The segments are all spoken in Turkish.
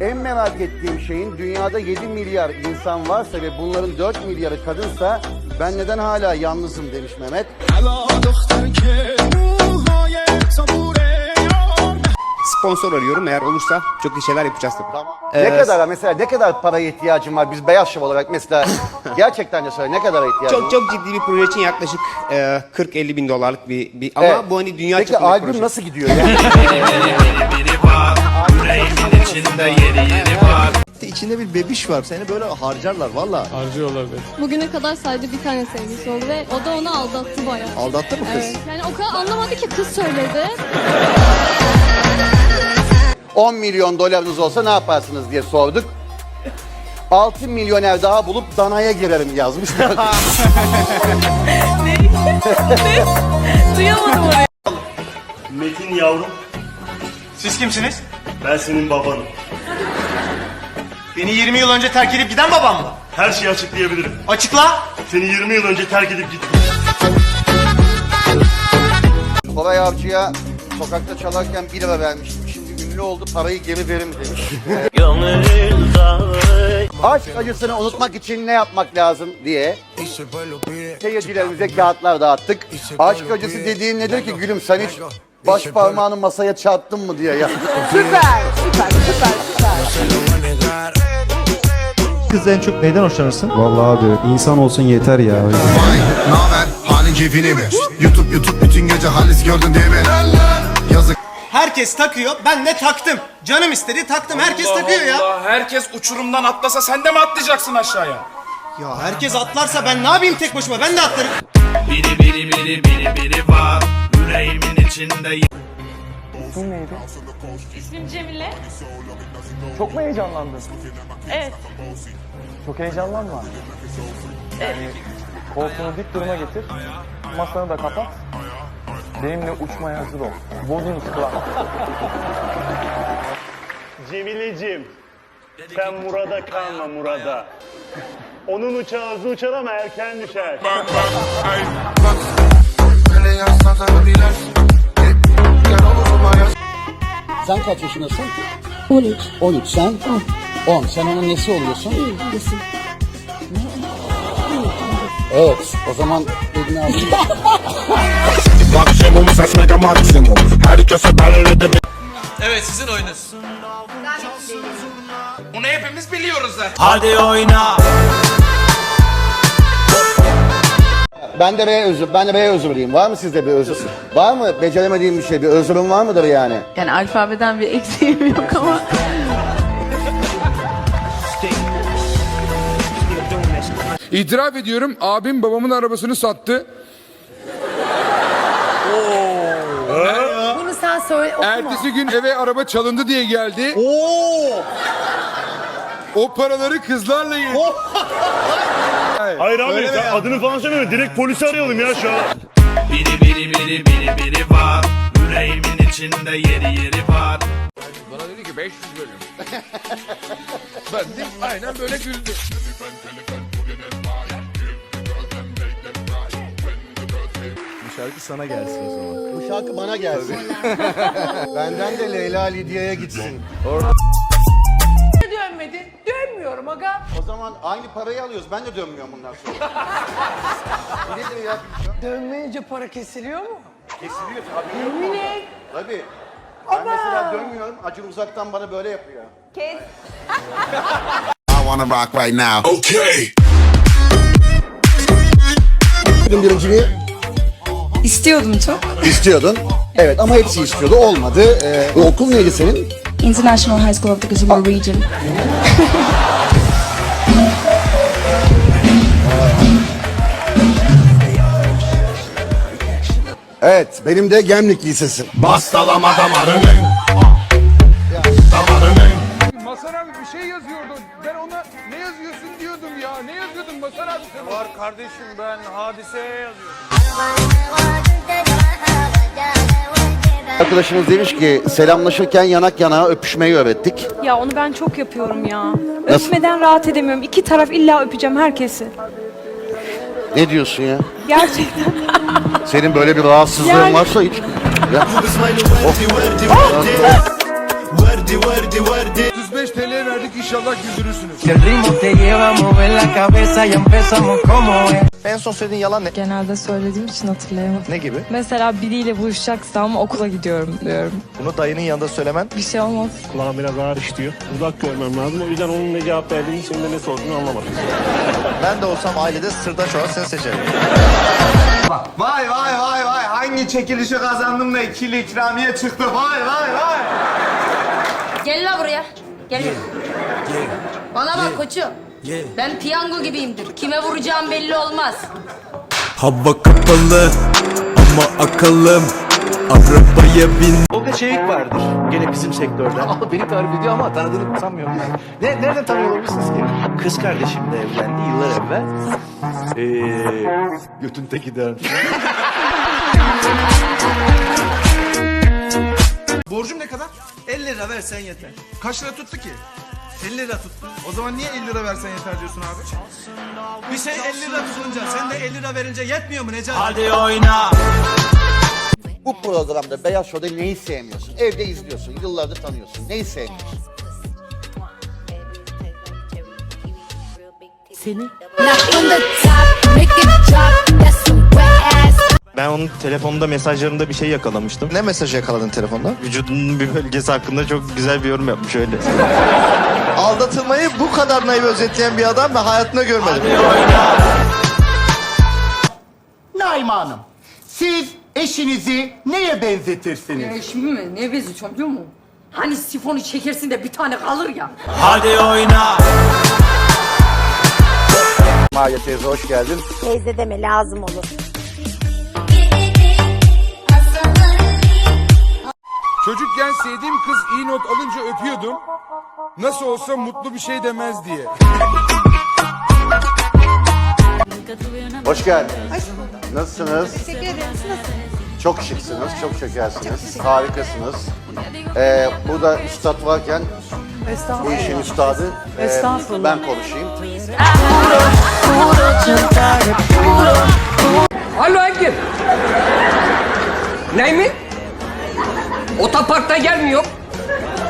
En merak ettiğim şeyin dünyada 7 milyar insan varsa ve bunların 4 milyarı kadınsa ben neden hala yalnızım demiş Mehmet. Sponsor arıyorum eğer olursa çok iyi şeyler yapacağız tabii. Tamam. Ee, ne kadar mesela ne kadar paraya ihtiyacın var biz beyaz şov olarak mesela gerçekten de söyle ne kadara ihtiyacın Çok var? çok ciddi bir proje için yaklaşık e, 40-50 bin dolarlık bir, bir ama Evet. bu hani dünya Peki çapında bir albüm proje. nasıl gidiyor yani? Yüreğimin içinde yeri yeri var İçinde bir bebiş var. Seni böyle harcarlar valla. Bugüne kadar sadece bir tane sevgilisi oldu ve o da onu aldattı bayağı. Aldattı mı kız? Evet. Yani o kadar anlamadı ki kız söyledi. 10 milyon dolarınız olsa ne yaparsınız diye sorduk. 6 milyoner daha bulup danaya girerim yazmışlar. Metin yavrum, Siz kimsiniz? Ben senin babanım. Beni 20 yıl önce terk edip giden babam mı? Her şeyi açıklayabilirim. Açıkla. Seni 20 yıl önce terk edip gittim. Koray Avcı'ya sokakta çalarken 1 lira vermiştim. Şimdi ünlü oldu parayı geri verim demiş. Aşk acısını unutmak için ne yapmak lazım diye seyircilerimize kağıtlar dağıttık. Aşk acısı dediğin nedir ki gülüm sen hiç baş parmağını masaya çarptın mı diye ya. Kız en çok neyden hoşlanırsın? Vallahi abi insan olsun yeter ya. Naber halin keyfini mi? YouTube YouTube bütün gece halis gördün değil mi? Yazık Herkes takıyor. Ben de taktım. Canım istedi taktım. Herkes takıyor ya. Herkes uçurumdan atlasa sen de mi atlayacaksın aşağıya? Ya herkes atlarsa ben ne yapayım tek başıma? Ben de atlarım. Biri biri biri biri biri var Yüreğimin içinde İsmim Cemile. Çok mu heyecanlandın? Evet. Çok heyecanlanma. Yani koltuğunu dik duruma getir. Masanı da kapat. Benimle uçmaya hazır ol. Bodrum kılan. Cemile'cim, sen Murat'a kalma Murat'a. Onun uçağı hızlı uçar ama erken düşer. Sen kaç yaşındasın? 13. 13 sen? 10. Sen onun nesi oluyorsun? Evet o zaman elini al. Evet sizin oyunuz Bunu hepimiz biliyoruz zaten Hadi oyna. Ben de B özür, ben de B özürlüyüm. Var mı sizde bir özür? Var mı beceremediğim bir şey, bir özürüm var mıdır yani? Yani alfabeden bir eksiğim yok ama. İtiraf ediyorum abim babamın arabasını sattı Bunu sen söyle Ertesi gün eve araba çalındı diye geldi Oo! O paraları kızlarla yedi Hayır abi sen adını falan söyleme. Direkt polisi arayalım ya şu an. Biri biri biri biri biri var Yüreğimin içinde yeri yeri var Bana dedi ki 500 bölüm Ben de aynen böyle güldüm Bu şarkı sana gelsin o zaman. Bu şarkı bana gelsin. Benden de Leyla Lidya'ya gitsin. Dönmedin. Dönmüyorum aga. O zaman aynı parayı alıyoruz. Ben de dönmüyorum bundan sonra. Nedir ya? Dönmeyince para kesiliyor mu? Kesiliyor tabii. Yemin et. Tabii. Ben mesela dönmüyorum. Acun uzaktan bana böyle yapıyor. Kes. I wanna rock right now. Okay. Birinciliği İstiyordum çok. istiyordun. Evet ama hepsi istiyordu. Olmadı. Ee, okul neydi senin? International High School of the Kazuma Region. Evet. Benim de Gemlik Lisesi. Bastalama damarını. Masar abi bir şey yazıyordu ben ona ne yazıyorsun diyordum ya ne yazıyordun Masar abi sen Var kardeşim ben hadiseye yazıyorum. Arkadaşımız demiş ki selamlaşırken yanak yanağa öpüşmeyi öğrettik. Ya onu ben çok yapıyorum ya. Nasıl? Öpmeden rahat edemiyorum. İki taraf illa öpeceğim herkesi. Ne diyorsun ya? Gerçekten. Senin böyle bir rahatsızlığın Yani- varsa hiç... Ya. 35 TL İnşallah güldürürsünüz. En son söylediğin yalan ne? Genelde söylediğim için hatırlayamadım. Ne gibi? Mesela biriyle buluşacaksam okula gidiyorum diyorum. Bunu dayının yanında söylemen. Bir şey olmaz. Kulağım biraz ağır işliyor. Uzak görmem lazım. O yüzden onun ne cevap verdiğini de ne sorduğunu anlamadım. Ben de olsam ailede sırdaş olan seni seçerim. Vay vay vay vay hangi çekilişi kazandım da ikili ikramiye çıktı vay vay vay. Gel la buraya. Gel. Bana bak koçum. Ben piyango gibiyimdir. Kime vuracağım belli olmaz. Hava kapalı ama akıllım. Arabaya bin. Tolga Çevik vardır. Gene bizim sektörde. Ama beni tarif ediyor ama tanıdığını sanmıyorum ben. Ne, nereden tanıyor olabilirsiniz ki? Kız kardeşimle evlendi yıllar evvel. Ee, götün teki dermiş. Borcum ne kadar? 50 lira versen yeter. Kaç lira tuttu ki? 50 lira tuttu. O zaman niye 50 lira versen yeter diyorsun abi? Bir şey 50 lira tutunca sen de 50 lira verince yetmiyor mu Necati? Hadi oyna. Bu programda Beyaz Show'da neyi sevmiyorsun? Evde izliyorsun, yıllardır tanıyorsun. Neyi sevmiyorsun? Ben onun telefonunda mesajlarında bir şey yakalamıştım. Ne mesajı yakaladın telefonda? Vücudunun bir bölgesi hakkında çok güzel bir yorum yapmış öyle. Aldatılmayı bu kadar naif özetleyen bir adam ben hayatımda görmedim. Naime Hanım, siz eşinizi neye benzetirsiniz? Eşimi mi? Ne benziyor biliyor musun? Hani sifonu çekersin de bir tane kalır ya. Maria teyze hoş geldin. Teyze deme lazım olur. Çocukken sevdiğim kız iyi not alınca öpüyordum. Nasıl olsa mutlu bir şey demez diye. Hoş geldin. Nasılsınız? Teşekkür ederim. Çok şıksınız, çok şekersiniz, harikasınız. Ee, burada üstad varken bu işin üstadı e, ben konuşayım. Alo Engin. Ney mi? Otoparkta gelmiyor.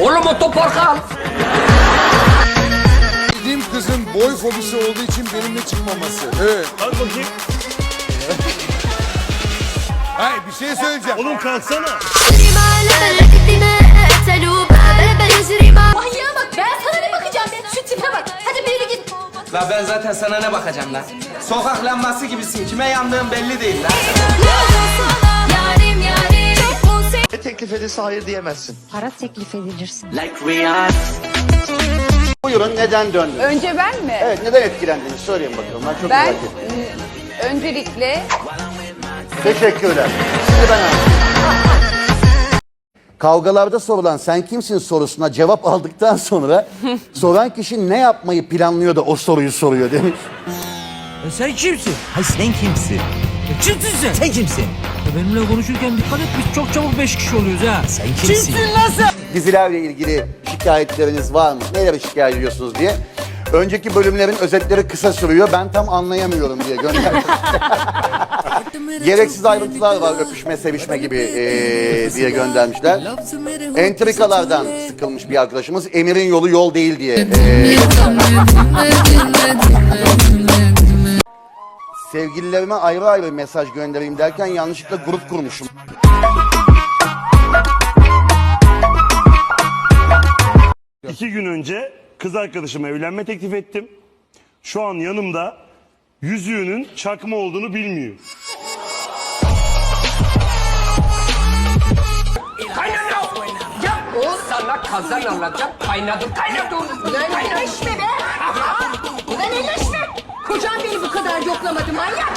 Oğlum otoparka al. Sevdiğim kızın boy fobisi olduğu için benimle çıkmaması. Evet. Kalk bakayım. Hayır bir şey söyleyeceğim. Oğlum kalksana. Manyağa bak ben sana ne bakacağım be? Şu tipe bak. Hadi bir git. La ben zaten sana ne bakacağım lan? Sokak lambası gibisin. Kime yandığın belli değil lan. Edilse hayır diyemezsin. Para teklif edilirsin. Buyurun neden döndünüz? Önce ben mi? Evet neden etkilendiniz söyleyin bakalım ben çok merak ettim. öncelikle Teşekkürler. Şimdi ben Kavgalarda sorulan sen kimsin sorusuna cevap aldıktan sonra soran kişi ne yapmayı planlıyor da o soruyu soruyor demiş. Sen kimsin? Hay sen kimsin? Kimsin sen? Sen kimsin? benimle konuşurken dikkat et biz çok çabuk beş kişi oluyoruz ha. Sen kimsin? Dizilerle ilgili şikayetleriniz var mı? Neleri şikayet ediyorsunuz diye. Önceki bölümlerin özetleri kısa sürüyor. Ben tam anlayamıyorum diye gönderdim. Gereksiz ayrıntılar var öpüşme, sevişme gibi eee, diye göndermişler. Entrikalardan sıkılmış bir arkadaşımız. Emir'in yolu yol değil diye. eee, sevgililerime ayrı ayrı mesaj göndereyim derken yanlışlıkla grup kurmuşum. İki gün önce kız arkadaşıma evlenme teklif ettim. Şu an yanımda yüzüğünün çakma olduğunu bilmiyor. Ya o sana kazan alacak kaynadı kaynadı. Ulan iyileşme be. Ulan iyileşme. Kocam beni bu kadar yoklamadı manyak.